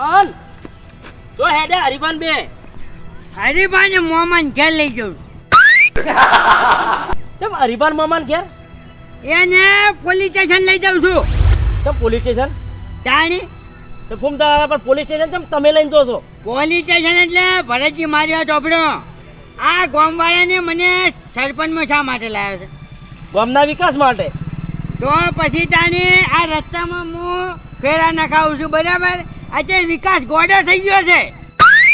સરપંચ જો હેડે હરિભાન બે. હરિભાન મોમાન ઘેર લઈ જઉં કેમ હરિભાન મોમાન ઘેર? એને પોલીસ સ્ટેશન લઈ જાઉં છું. તો પોલીસ સ્ટેશન? તાણી તો ફૂમતા પણ પોલીસ સ્ટેશન કેમ તમે લઈને જો છો? પોલીસ સ્ટેશન એટલે ભરતજી મારી ચોપડો આ ગામવાળાને મને સરપંચમાં શા માટે લાવ્યો છે? ગામના વિકાસ માટે. તો પછી તાણી આ રસ્તામાં હું ફેરા નખાવું છું બરાબર? આજે વિકાસ ગોડો થઈ ગયો છે.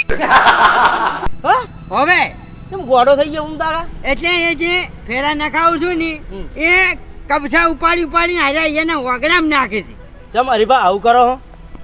હા? હવે? કેમ ગોડો થઈ ગયો હું તારા એટલે એ જે ફેરા નખાવું છું ને એ કબસા ઉપાડી ઉપાડીને હારે એને વગડામ નાખે છે. ચમ હરીભા આવું કરો હો.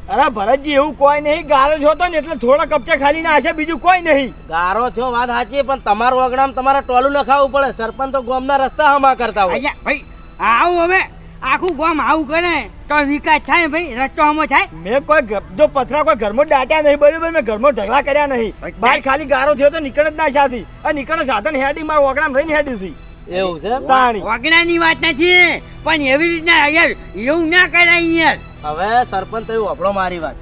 અરે ભરતજી એવું કોઈ નહીં. ગારો છો તો ને એટલે થોડા કપચા ખાલી ના હશે બીજું કોઈ નહીં. ગારો છો વાત સાચી પણ તમારું વગડામ તમારે ટોલું નખાવવું પડે. સરપંચ તો ગોમના રસ્તા હમા કરતા હોય. ભાઈ આવું હવે. આખું ગામ આવું કરે. તો વિકાસ થાય ભાઈ? રસ્તો હમો થાય? મેં કોઈ જો પથરા કોઈ ઘરમાં દાટ્યા નહીં બરાબર? મેં ઘરમાં ઢગલા કર્યા નહીં. ભાઈ, ખાલી ગારો થયો તો નીકળ જ ના સાથી. આ નીકળો સાધન હેડી મારો ઓગણામ રહીને હેડી છે. એવું છે? પાણી વગડાની વાત નથી પણ એવી રીતના યાર એવું ના કરાય યાર. હવે સરપંચ થયું આપણો મારી વાત.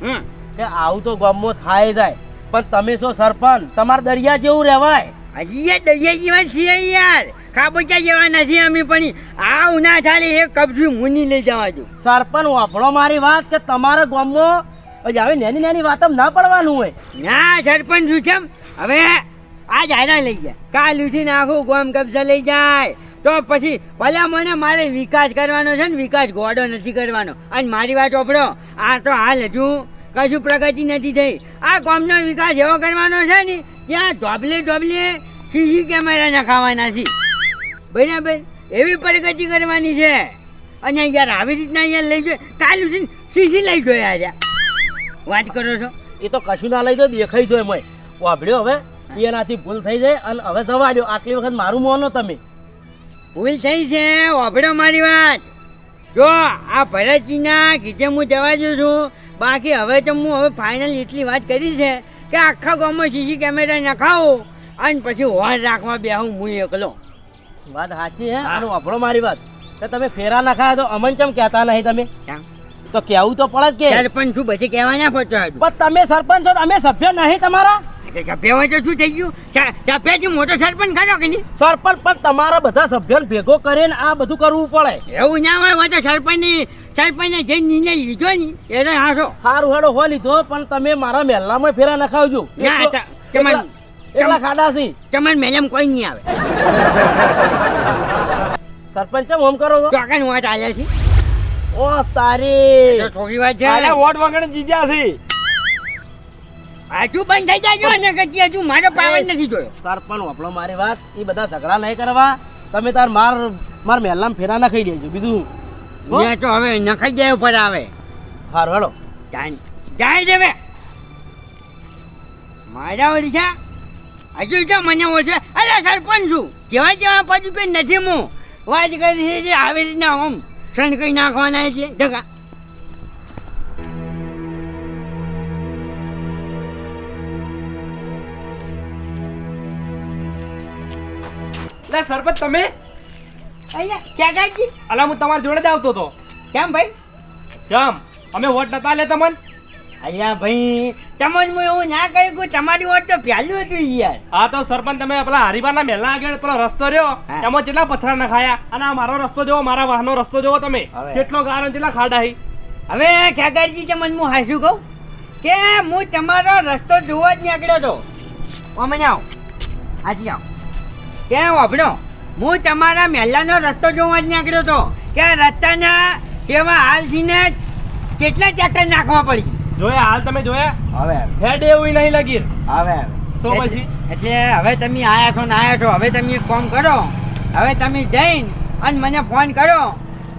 કે આવું તો ગામમાં થાય જાય. પણ તમે શું સરપંચ તમારે દરિયા જેવું રહેવાય. હજી યાર દરિયા જેવા છીએ યાર. ખાબોચા જેવા નથી અમે પણ આવું ના ચાલે એ કબજું મુની લઈ જવા દઉં સરપંચ વાપરો મારી વાત કે તમારા ગામમાં હવે નાની નાની વાત ના પડવાનું હોય. ના સરપંચ શું છે હવે આ જાયરા લઈ જાય કાલ ઉઠી નાખું ગોમ કબજા લઈ જાય. તો પછી ભલે મને મારે વિકાસ કરવાનો છે ને વિકાસ ગોડો નથી કરવાનો. અને મારી વાત ઓપડો આ તો હાલ હજુ કશું પ્રગતિ નથી થઈ. આ ગામનો વિકાસ એવો કરવાનો છે ને ત્યાં ધોબલે ધોબલે સીસી કેમેરા નખાવાના છે. બરાબર? એવી પ્રગતિ કરવાની છે. અને યાર આવી રીતના અહીંયા લઈ જાય કાલ સુધી સીસી લઈ જોયા યાર વાત કરો છો? એ તો કશું ના લઈ દો દેખાઈ જાય મય વાભળ્યો હવે એનાથી ભૂલ થઈ જાય અને હવે જવા દો આટલી વખત મારું મોનો તમે. ભૂલ થઈ છે વાપડો મારી વાત. જો આ ભરતજીના કીધે હું જવા દઉં છું. બાકી હવે તો હું હવે ફાઇનલ એટલી વાત કરી છે કે આખા ગામમાં સીસી કેમેરા નખાવો અને પછી હોર રાખવા બે હું એકલો. વાત સાચી હે અને વાપડો મારી વાત. તો તમે ફેરા નખાયા તો અમન ચમ કહેતા નહીં તમે? તો કેવું તો પડે કે. સરપંચ શું બધી કહેવા ના પડતો પણ તમે સરપંચ છો અમે સભ્ય નહીં તમારા? શું થઈ ગયું? સભ્યથી મોટો સરપંચ ખરો કે નહીં? સરપંચ પણ તમારા બધા સભ્યોને ભેગો કરીને આ બધું કરવું પડે. એવું ના હોય તો સરપંચની સરપંચને જે નિર્ણય લીધો ને એને હાસો સારું હેડો હો લીધો પણ તમે મારા મહેલામાં ફેરા નખાવજો. એકલા ખાડા છે તમારે મેડમ કોઈ નહીં આવે. સરપંચ કેમ ઓમ કરો છો? ચોકાની વાત આવ્યા છે? ઓ તારી. વાત છે. વોટ વગર જીત્યા છે. હજુ બંધ થઈ જાય ને કે હજુ મારો પાવર નથી જોયો. સરપંચ આપણો મારી વાત. એ બધા ઝઘડા નહીં કરવા. તમે તાર માર માર મહેલામાં ફેરા નખાઈ દેજો બીજું? મેં તો હવે નખાઈ જાય ઉપર આવે. સારું હેડો જાય જાય દેવે મારા ઓળખા હજુ તો મને ઓળખે. અરે સરપંચ છું. જેવા જેવા પછી નથી હું. વાત કરી છે આવી રીતના ઓમ સણ કઈ નાખવાના છે. જગા એટલે સરપંચ તમે? અહીંયા ક્યાં ગાજી અલા હું તમારા જોડે જ આવતો હતો. કેમ ભાઈ? જમ. અમે વોટ નતા લે તમને? અહીંયા ભાઈ તમને હું એવું ના કહ્યું કે તમારી વોટ તો પહેલું હતું યાર. હા તો સરપંચ તમે પેલા હરિભાના મેલા આગળ પેલો રસ્તો રહ્યો એમાં કેટલા પથરા નખાયા? અને આ મારો રસ્તો જોવો મારા વાહનો રસ્તો જોવો તમે? કેટલો ગારો કેટલા ખાડા હી હવે ખેગારજી તમને હું હાસું કહું? કે હું તમારો રસ્તો જોવા જ નીકળ્યો હતો. મને આવો. હાજી આવો. કે વાપરો? હું તમારા મહેલાનો રસ્તો જોવા જ નીકળ્યો હતો કે રસ્તાના કેવા હાલ થઈને કેટલા ચક્કર નાખવા પડી? જોયા હાલ તમે જોયા? હવે હેડ એવું નહીં લાગી. હવે તો પછી? એટલે હવે તમે આયા છો ને આયા છો હવે તમે એક કામ કરો. હવે તમે જઈને અને મને ફોન કરો.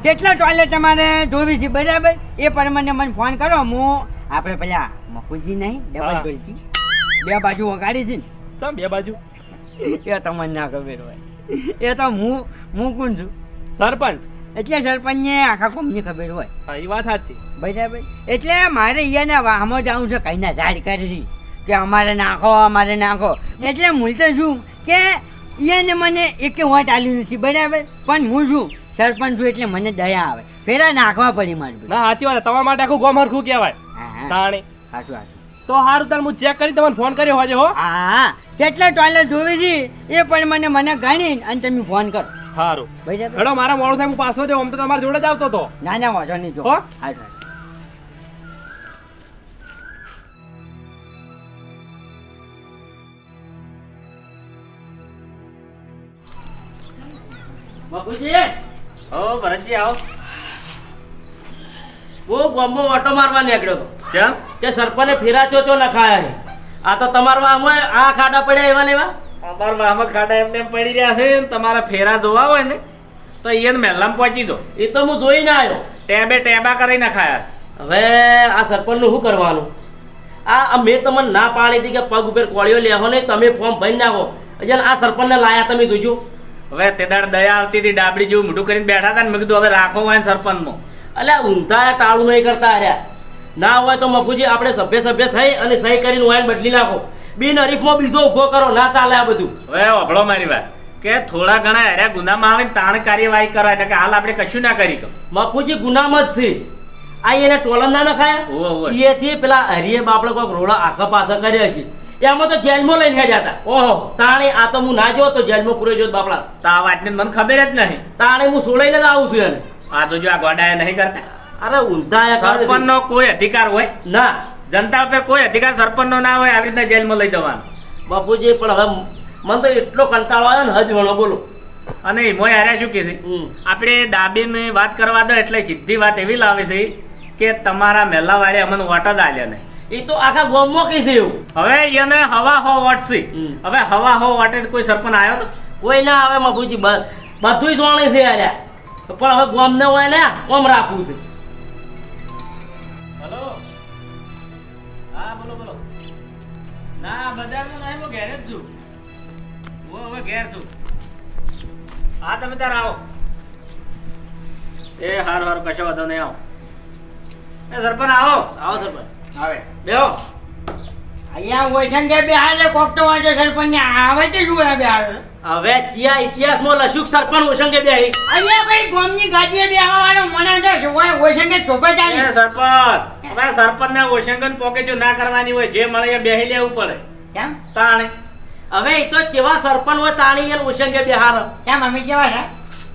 કેટલા ટોયલેટ તમારે જોવી છે બરાબર? એ પ્રમાણે મને ફોન કરો. હું આપણે પેલા મકુજી નહીં ડબલ. ગોલજી બે બાજુ વગાડી છે ને. બે બાજુ? એ તમને ના ખબર હોય. એ તો હું હું કોણ છું? સરપંચ. એટલે સરપંચને આખા કોમની ખબર હોય. હા એ વાત સાચી. બરાબર. એટલે મારે અહીંયાના વાહમાં જવું છે કઈના ઝાડ કરી કે અમારે નાખો અમારે નાખો. એટલે હું તો શું કે એને મને એક વોટ આલી નથી બરાબર? પણ હું છું સરપંચ છું એટલે મને દયા આવે. ફેરા નાખવા પડી મારી ના સાચી વાત છે. તમારા માટે આખું ગોમ હરખું કહેવાય. તાણી. હાચું હાચું. તો સારું તાર હું ચેક કરી તમને ફોન કર્યો હોજે હો હા. જેટલા ટોયલેટ જોવી છે એ પણ મને મને ગણી અને તમે ફોન કરો. સારું હેડો મારા મોડો થાય હું પાછો જાઉં. આમ તો તમારા જોડે જ આવતો હતો ના ના વાંધો નહીં જો. હો? બાપુજી? ભરતજી આવો. બહુ ગોમ્બો ઓટો મારવા નીકળ્યો હતો કેમ કે સરપંચે ફેરા ચોચો નખાયા છે. આ તો તમારો આમાં આ ખાડા પડ્યા એવા લેવા અમારા મામા ખાડા એમને એમ પડી રહ્યા છે ને તમારા ફેરા જોવા હોય ને તો એને મહેલામાં પહોંચી દો એ તો હું જોઈને આવ્યો. ટેબે ટેબા કરી નાખાયા હવે આ સરપંચનું શું કરવાનું? આ મેં તમને ના પાડી હતી કે પગ ઉપર કોળીઓ લેવો નહીં તમે ફોર્મ ભરી નાખો. એટલે આ સરપંચને લાયા તમે જોજો. હવે તે દાડ દયા આવતી હતી ડાબડી જેવું મોઢું કરીને બેઠા હતા ને મેં કીધું હવે રાખો હોય ને સરપંચમાં. એટલે ઊંધા ટાળું નહીં કરતા રહ્યા. ના હોય તો મફુજી આપણે સભ્ય સભ્ય થઈ અને સહી કરીને વાયન બદલી નાખો. બિન હરીફમાં બીજો ઊભો કરો ના ચાલે આ બધું. હવે અભળો મારી વાત. કે થોડા ઘણા હેર્યા ગુનામાં આવે ને તાણ કાર્યવાહી કરાય એટલે કે હાલ આપણે કશું ના કરી મફુજી ગુનામાં જ છે. આ એને ટોલન ના નખાયા. એથી પેલા હરીએ બાપડે કોઈક રોડા આખા પાછા કર્યા છે. એમાં તો જેલમાં લઈને હેડ્યા હતા. ઓહો. તાણે આ તો હું ના જો તો જેલમાં પૂરે જો બાપડા. તો આ વાતની મને ખબર જ નહીં. તાણે હું સોડાઈને જ આવું છું એને. આ તો જો આ ગોડાએ નહીં કરતા. અરે ઊંધા સરપંચ નો કોઈ અધિકાર હોય? ના. જનતા ઉપર કોઈ અધિકાર સરપંચનો ના હોય આવી રીતના જેલમાં લઈ જવાનો. બાપુજી પણ હવે મને તો એટલો કંટાળો આવ્યો ને હજ વણો બોલો. અને એમાં હાર્યા શું કે છે. આપણે દાબીની વાત કરવા દો એટલે સીધી વાત એવી લાવે છે કે તમારા મહેલા વાળે અમને વોટ જ આલ્યા નહીં. એ તો આખા ગામમાં કહી છે એવું. હવે એને હવા હો વોટ છે. હવે હવા હો વોટે કોઈ સરપંચ આવ્યો તો? કોઈ ના આવે બાપુજી બધું જ સોણે છે આર્યા પણ હવે ગોમ ન હોય ને ઓમ રાખવું છે. ના બજારમાં નહીં હું ઘેર જ છું. હું હવે ઘેર છું. હા તમે તાર આવો. એ હાર હાર કશો વાંધો નહીં આવો. એ સરપંચ આવો. આવો સરપંચ. આવે. બેહો. અહીંયા હોય છે ને બે હાલે કોક તો વાંચો સરપંચ ને આવે તે શું બે હાલ હવે ત્યાં ઇતિહાસમાં લખ્યું કે સરપંચ ઓછંગે બે અહીંયા ભાઈ ગોમની ગાદીએ બે આવવાનો મને તો જોવાય છે ચોપે એ ચાલી. સરપંચ. હવે સરપંચ ને ઓશંગન પોકે જો ના કરવાની હોય જે મળે એ બેહી લેવું પડે. કેમ? તાણે. હવે એ તો કેવા સરપંચ હોય તાણી એને ઓછંગે બે હાર કેમ અમે કેવા છે?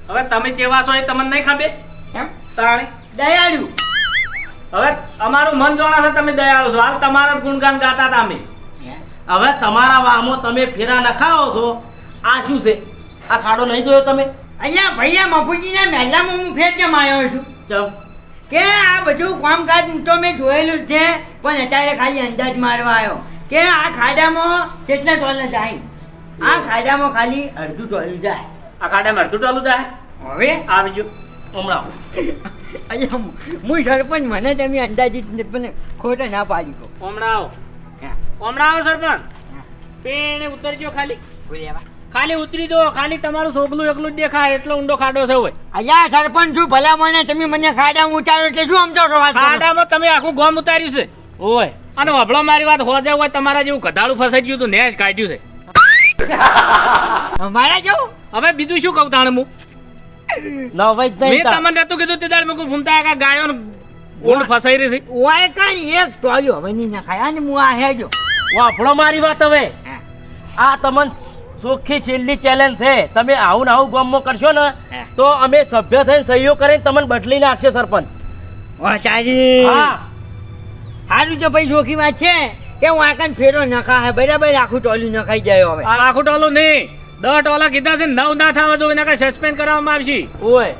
હવે તમે કેવા છો એ તમને નહીં ખબર? કેમ? તાણે. દયાળુ. હવે અમારું મન જોણા છે તમે દયાળુ છો. હાલ તમારા ગુણગાન ગાતા હતા અમે. હવે તમારા વાહમાં તમે ફેરા નખાવો છો. આ શું છે? આ ખાડો નહીં જોયો તમે? અહીંયા ભૈયા મફુજીના મહેલામાં હું ફેર કેમ આવ્યો છું? ચમ. કે આ બધું કામકાજ તો મેં જોયેલું જ છે પણ અત્યારે ખાલી અંદાજ મારવા આવ્યો. કે આ ખાડામાં કેટલા ટોલ જાય આ ખાડામાં ખાલી અડધું ટોલું જાય. આ ખાડામાં અડધું ટોલું જાય? હવે? આવજો હમણાં. અહીંયા હું સરપંચ મને તમે અંદાજિત પણ ખોટા ના પાડી કહો હમણાં આવો. હમણાં આવો સરપંચ. પેણે ઉતરજો ખાલી. ખાલી ઉતરી દો ખાલી તમારું છોકલું એકલું જ દેખાય એટલો ઊંડો ખાડો છે હોય અહીંયા સરપંચ છું ભલા મને તમે મને ખાડા ઉતારો એટલે શું સમજો છો ખાડામાં તમે આખું ગોમ ઉતાર્યું છે. ઓય. અને વભળો મારી વાત હોજે હોય તમારા જેવું કધાડું ફસાઈ ગયું હતું નેશ કાઢ્યું છે. અમારા જેવું? હવે બીજું શું કહું તાણે હું? ના ભાઈ જ મેં તમને નતું કીધું તે દાડ મેં ભૂમતા કે ગાયો ઊંડ ફસાઈ રહી છે. ઓય કાંઈ એક ટોલ્યો હવે નહીં નખાય અને હું આ હેજો વાફળો મારી વાત હવે. આ તમને ચોખ્ખી છેલ્લી ચેલેન્જ છે. તમે આવું ને આવું ગામમાં કરશો ને તો અમે સભ્ય થઈને સહયોગ કરીને તમને બદલી નાખશે સરપંચ. ઓ તારી હા. સારું તો ભાઈ જોખી વાત છે. કે હું આકાન ફેરો નખા બરાબર? આખું ટોલું નખાઈ જાય હવે. આખું ટોલું નહીં. દસ ટોલા કીધા છે નવ ના થવા દો એના સસ્પેન્ડ કરવામાં આવશે. ઓય.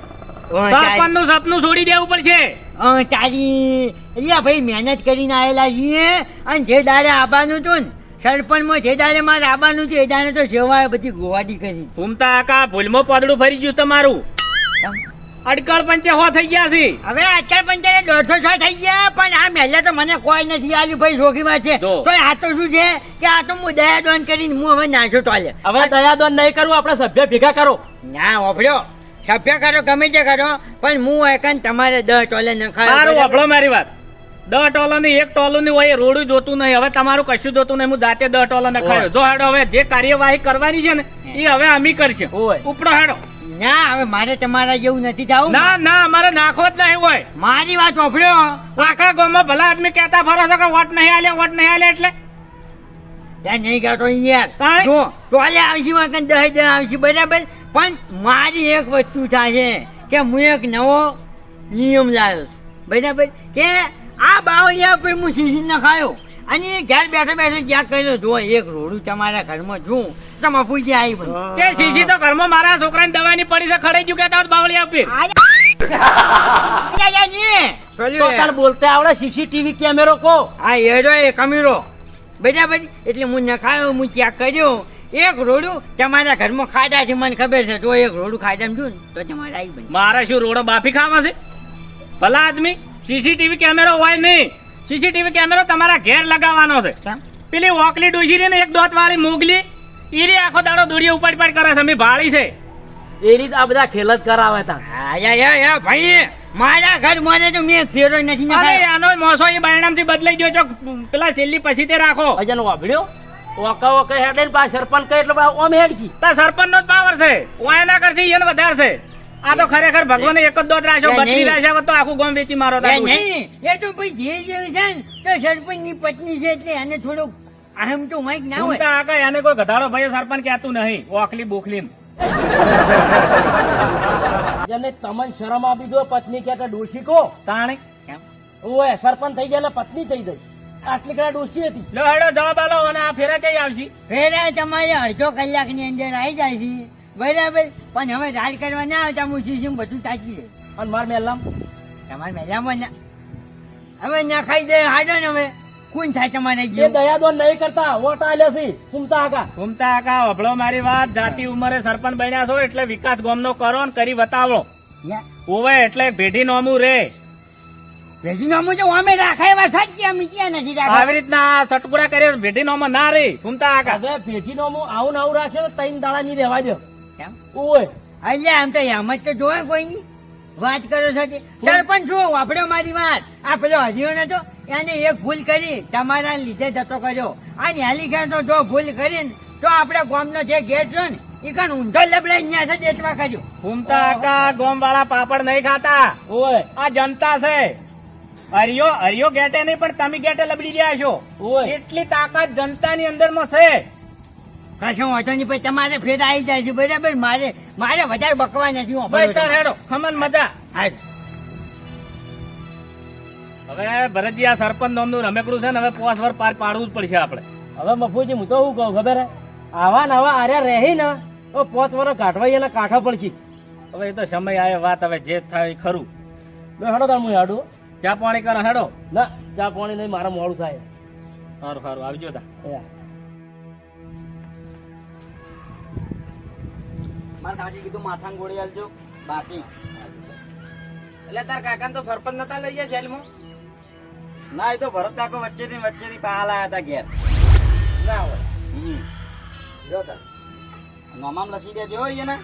સરપંચનું સપનું છોડી દેવું પડશે. ઓ તારી અલ્યા ભાઈ મહેનત કરીને આવેલા છીએ અને જે દાડે આવવાનું હતું ને સરપંચમાં જે દાડે મારે આવવાનું છે એ દાડે તો સેવાએ બધી ગોવાડી કરી. ભૂમતા આકા ભૂલમાં પડડું ફરી ગયું તમારું. અડકળ પંચે હો થઈ ગયા છે. હવે પંચે ને દોઢસો છ થઈ ગયા પણ આ મહેલા તો મને કોઈ નથી આવ્યું ભાઈ વાત છે. તો આ તો શું છે કે આ તો હું દયા દોન કરીને હું હવે નાશો ટોલે હવે દયાદોન નહીં કરું આપણે સભ્ય ભેગા કરો. ના ઓફડ્યો સભ્ય કરો ગમે તે કરો પણ હું એકન તમારે દસ ટોલે નખાય સારું બરાબર? મારી વાત. દસ ટોલો ની એક ટોલો ની હોય રોડું જોતું નહીં. હવે તમારું કશું જોતું નહીં. હું જાતે દસ ટોલો નખાયો. જો હેડો હવે જે કાર્યવાહી કરવાની છે ને એ હવે અમી કરશે. ઉપડો હેડો. ના હવે મારે તમારા જેવું નથી જવું. ના ના અમારે નાખો જ નહીં હોય. મારી વાત ઓફળ્યો આખા ગામમાં ભલા આદમી કહેતા ફરો છો કે વોટ નહીં આલ્યા વોટ નહીં આલ્યા એટલે? ત્યાં નહીં કહેતો યાર? જો ટોલે આવશે વાંકન દહે દહ આવશે બરાબર? પણ મારી એક વસ્તુ થાય છે કે હું એક નવો નિયમ લાવ્યો છું. બરાબર? કે આ બાવળિયા પર હું સીસી નખાયો અને ઘેર બેઠો બેઠો જ્યાં કર્યો જો એક રોડું તમારા ઘરમાં જોઉં તો મફુજી આવી બધું. તે સીસી તો ઘરમાં મારા છોકરાને દવાની પડી છે ખડાઈ ગયું કહેતા બાવળિયા બાવળી આપી તો તાર બોલતે આવડે સીસીટીવી કેમેરો કો. આ હેરો એ કમીરો. બરાબર? એટલે હું નખાયો હું ચેક કર્યો. એક રોડું તમારા ઘરમાં ખાડા છે મને ખબર છે. જો એક રોડું ખાડામાં જોઉં તો તમારે આવી બની. મારા શું રોડો બાફી ખાવા છે? ભલા આદમી? સીસીટીવી કેમેરો હોય નહીં. સીસીટીવી કેમેરો તમારા ઘેર લગાવવાનો છે. પેલી ઓકલી ડોસી રહી ને એક દોત વાળી મોગલી ઈરી આખો દાડો દોડી ઉપાડ પાડ કરે છે. અમે ભાળી છે. એ રીત આ બધા ખેલ જ કરાવે તા. ભાઈ મારા ઘર મને તો મેં ફેરો નથી અરે આનો મોસો એ બાયણામથી બદલાઈ ગયો છો. પેલા છેલ્લી પછી તે રાખો. અજન વાભળ્યો? ઓકા ઓકે હેડે ને પા સરપંચ કહે એટલે ઓમ હેડ કી તા સરપંચ નો જ પાવર છે. ઓયના કરતી એને વધારે છે. આ તો ખરેખર ભગવાને એક જ દોત રાખ્યો બદલી રાખ્યા તો આખું ગામ વેચી મારો તા. નહીં. એ તો ભાઈ જે જેવું છે તો સરપંચની પત્ની છે એટલે એને થોડુંક આમ તો માઈક ના હોય. ઘૂમતા આકા એને કોઈ ગધાડો ભાઈ સરપંચ કહેતું નહીં. ઓખલી બોખલી જેને તમને શરમ આપી દો પત્ની કે ડોશી કો. તાણે. ઓય સરપંચ થઈ ગયા એટલે પત્ની થઈ ગઈ. આટલી કડા ડોશી હતી. લો હેડો જવાબ આલો અને આ ફેરા કઈ આવશે? ફેરા તમારે અડધો કલાકની અંદર આવી જાય છે. બરાબર. પણ હવે રાડ કરવા ના આવતા હું શીશી બધું તાકી દે અને માર મેલામ તમારે મેલામાં ના. હવે ના ખાઈ દે હાડો ને હવે. કોણ થાય તમારે એ જેવું? દયાદોન નહીં કરતા વોટ આલે છે ફૂમતા આકા ઘૂમતા આકા અભળો મારી વાત. જાતિ ઉંમરે સરપંચ બન્યા છો એટલે વિકાસ ગોમનો કરો ને કરી બતાવો. ઓવે એટલે ભેઢી નોમું રે. ભેજી નોમું તો અમે રાખાય એવા સાચી અમે ક્યાં નથી આવી રીતના સટકુડા કરે ભેઢી નોમાં ના રે ઘૂમતા આકા હવે નોમું નો આવું ને આવું રાખે ને ત્રણ દાડા ની રહેવા દો કેમ? ઓય. અલ્યા આમ તો એમ જ તો જોવે કોઈ વાત કરો છો તે. સરપંચ શું વાપર્યો મારી વાત. આ પેલો હરિયો નતો એને એક ભૂલ કરી તમારા લીધે જતો કર્યો. આ ન્યાલી ખાન જો ભૂલ કરી ને તો આપણે ગામનો જે ગેટ છે ને એ કણ ઊંધો લબડે ન્યા છે દેતવા કર્યો ઘૂમતા આકા ગોમ વાળા પાપડ નહીં ખાતા. ઓય. આ જનતા છે. હરિયો હરિયો ગેટે નહીં પણ તમે ગેટે લબડી રહ્યા છો. એટલી તાકાત જનતાની અંદરમાં છે. કશું વાંધો નહીં પછી તમારે ફેર આવી જાય છે બરાબર? મારે મારે વધારે બકવા નથી ભાઈ ચાલ હેડો ખમન મજા. હવે ભરતજી આ સરપંચ નામનું રમેકડું છે ને હવે પોસ વર પાર પાડવું જ પડશે આપણે. હવે મફુજી હું તો શું કહું ખબર હે? આવા ને આવા આર્યા રહી ને તો પોચ વર કાઢવા એના કાઠો પડશે. હવે એ તો સમય આવે વાત હવે જે થાય ખરું. લો હેડો તાર હું હેડું. ચા પાણી કરો હેડો. ના ચા પાણી નહીં મારા મોડું થાય. સારું સારું આવજો તા. મારે કાકી કીધું માથાં ગોળી આલજો. બાકી. એટલે તાર કાકા તો સરપંચ નતા લઈ ગયા જેલમાં? ના એ તો ભરત કાકો વચ્ચેથી વચ્ચેથી પાલ આયા હતા ઘેર. ના હોય. હમ. જો તાર. નોમામ લસી દેજો એને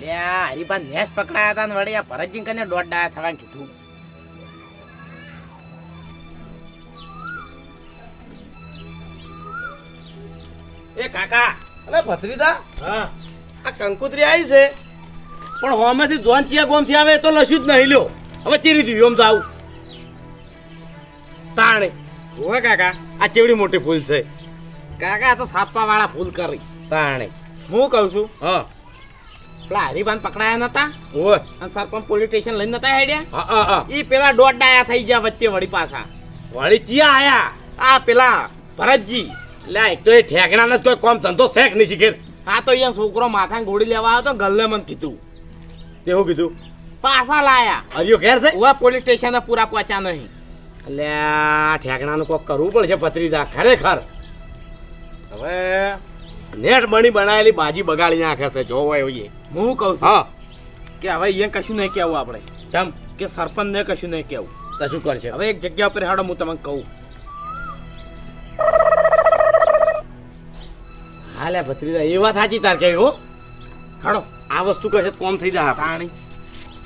લે નેસ પકડાયા હતા ને વળી આ ભરતજી કને દોઢ ડાયા થવાનું કીધું. એ કાકા અલે ભત્રીદા હા. આ કંકુતરી આવી છે. પણ હોમેથી જોન ચિયા ગોમથી આવે તો લસ્યું જ નહીં લ્યો. હવે ચીરી દીધું એમ તો આવું. તાણે. ઓવે કાકા આ ચેવડી મોટી ફૂલ છે. કાકા આ તો સાપા વાળા ફૂલ કરી. તાણે. હું કહું છું? હા. પેલા હરિભાન પકડાયા નતા? ઓવે. અને સરપંચ પોલીસ સ્ટેશન લઈને નતા હેડ્યા? હા હા ઈ પેલા દોડ ડાયા થઈ ગયા વચ્ચે વળી પાછા. વળી ચિયા આયા? આ પેલા ભરતજી. લે એક તો એ ઠેકણા કોઈ કોમ ધંધો શેખ નહીં શીખેર. આ તો અહીંયા છોકરો માથા ગોળી લેવા આવ્યો તો ગલ્લે મને કીધું. તેવું કીધું? પાછા લાયા. હરિયો ઘેર છે? ઉવા પોલીસ સ્ટેશન પૂરા પહોંચ્યા નહીં. એટલે આ ઠેકણાનું કોક કરવું પડશે પત્રીદા ખરેખર. હવે નેટ બની બનાવેલી બાજી બગાડી નાખે છે જોવો એવું હું કહું હા. કે હવે અહીંયા કશું નહીં કેવું આપણે. જેમ કે સરપંચ ને કશું નહીં કેવું તો શું કરશે? હવે એક જગ્યા ઉપર હાડો હું તમને કહું. હાલે ભત્રીજા એ વાત સાચી તાર કેવી હો. હાડો આ વસ્તુ કરશે તો કોમ થઈ જાય પાણી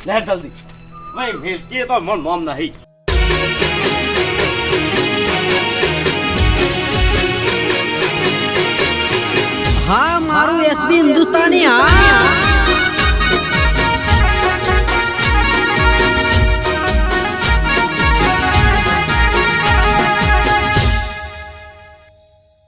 લે જલ્દી. ભાઈ વેચીએ તો મન મોમ નહીં. હા મારું એસબી હિન્દુસ્તાની હા.